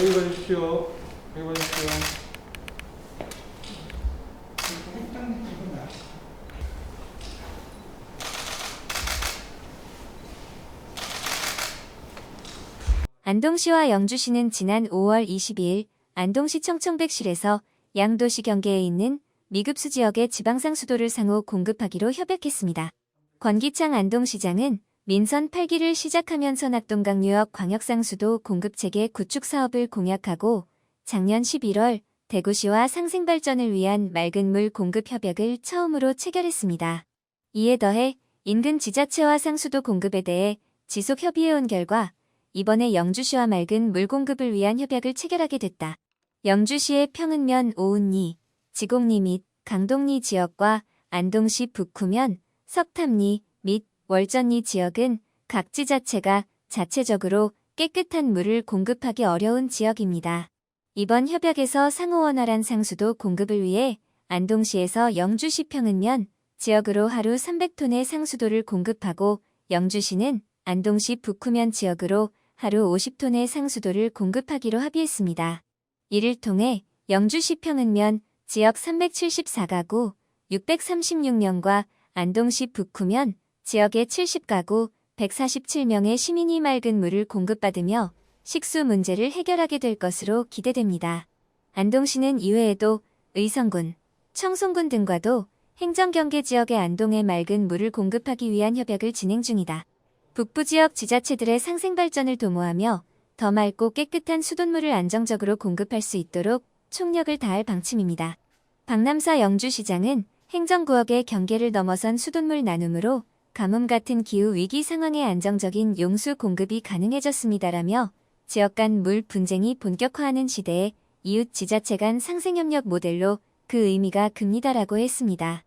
여기 봐주십시오. 여기 봐주십시오. 안동시와 영주시는 지난 5월 22일 안동시 청청백실에서 양도시 경계에 있는 미급수 지역의 지방상 수도를 상호 공급하기로 협약했습니다. 권기창 안동시장은 민선 8기를 시작하면서 낙동강유역 광역상수도 공급체계 구축 사업을 공약하고 작년 11월 대구시와 상생발전을 위한 맑은 물 공급 협약을 처음으로 체결했습니다. 이에 더해 인근 지자체와 상수도 공급에 대해 지속 협의해온 결과 이번에 영주시와 맑은 물 공급을 위한 협약을 체결하게 됐다. 영주시의 평은면 오은리, 지곡리 및 강동리 지역과 안동시 북후면, 석탑리 및 월전리 지역은 각 지자체가 자체적으로 깨끗한 물을 공급하기 어려운 지역입니다. 이번 협약에서 상호 원활한 상수도 공급을 위해 안동시에서 영주시 평은면 지역으로 하루 300톤의 상수도를 공급하고 영주시는 안동시 북후면 지역으로 하루 50톤의 상수도를 공급하기로 합의했습니다. 이를 통해 영주시 평은면 지역 374가구 636명과 안동시 북후면 지역의 70가구 147명의 시민이 맑은 물을 공급받으며 식수 문제를 해결하게 될 것으로 기대됩니다. 안동시는 이외에도 의성군, 청송군 등과도 행정경계 지역의 안동에 맑은 물을 공급하기 위한 협약을 진행 중이다. 북부 지역 지자체들의 상생 발전을 도모하며 더 맑고 깨끗한 수돗물을 안정적으로 공급할 수 있도록 총력을 다할 방침입니다. 박남사 영주시장은 행정구역의 경계를 넘어선 수돗물 나눔으로 가뭄 같은 기후 위기 상황에 안정적인 용수 공급이 가능해졌습니다라며 지역 간 물 분쟁이 본격화하는 시대에 이웃 지자체 간 상생협력 모델로 그 의미가 큽니다라고 했습니다.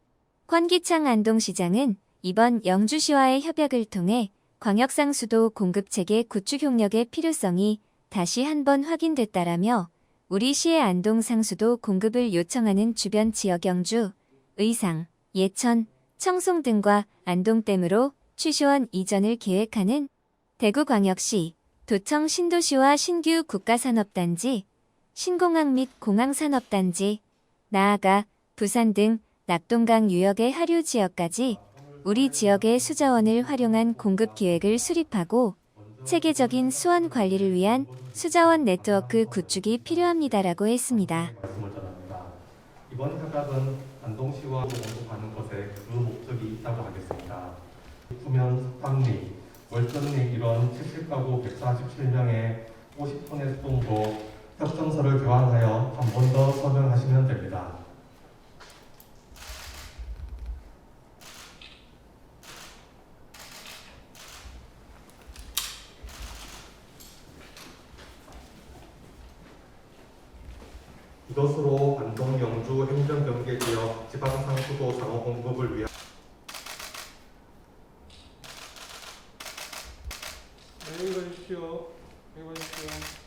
권기창 안동시장은 이번 영주시와의 협약을 통해 광역상 수도 공급체계 구축 협력의 필요성이 다시 한번 확인됐다라며 우리 시의 안동 상수도 공급을 요청하는 주변 지역 영주, 의상, 예천, 청송 등과 안동댐으로 취시원 이전을 계획하는 대구광역시, 도청 신도시와 신규 국가산업단지, 신공항 및 공항산업단지, 나아가 부산 등 낙동강 유역의 하류 지역까지 우리 지역의 수자원을 활용한 공급 기획을 수립하고 체계적인 수원 관리를 위한 수자원 네트워크 구축이 필요합니다라고 했습니다. 이번 협약은 안동시와 공급하는 것에 그 있다고 하겠습니다. 후면 석탄리, 월전리 이런 70가구 147명의 50톤의 수동도 협정서를 교환하여 한 번 더 서명하시면 됩니다. 이것으로 안동 영주 행정경계 지역 지방상수도 상호 공급을 위한 해보십시오. 해보십시오.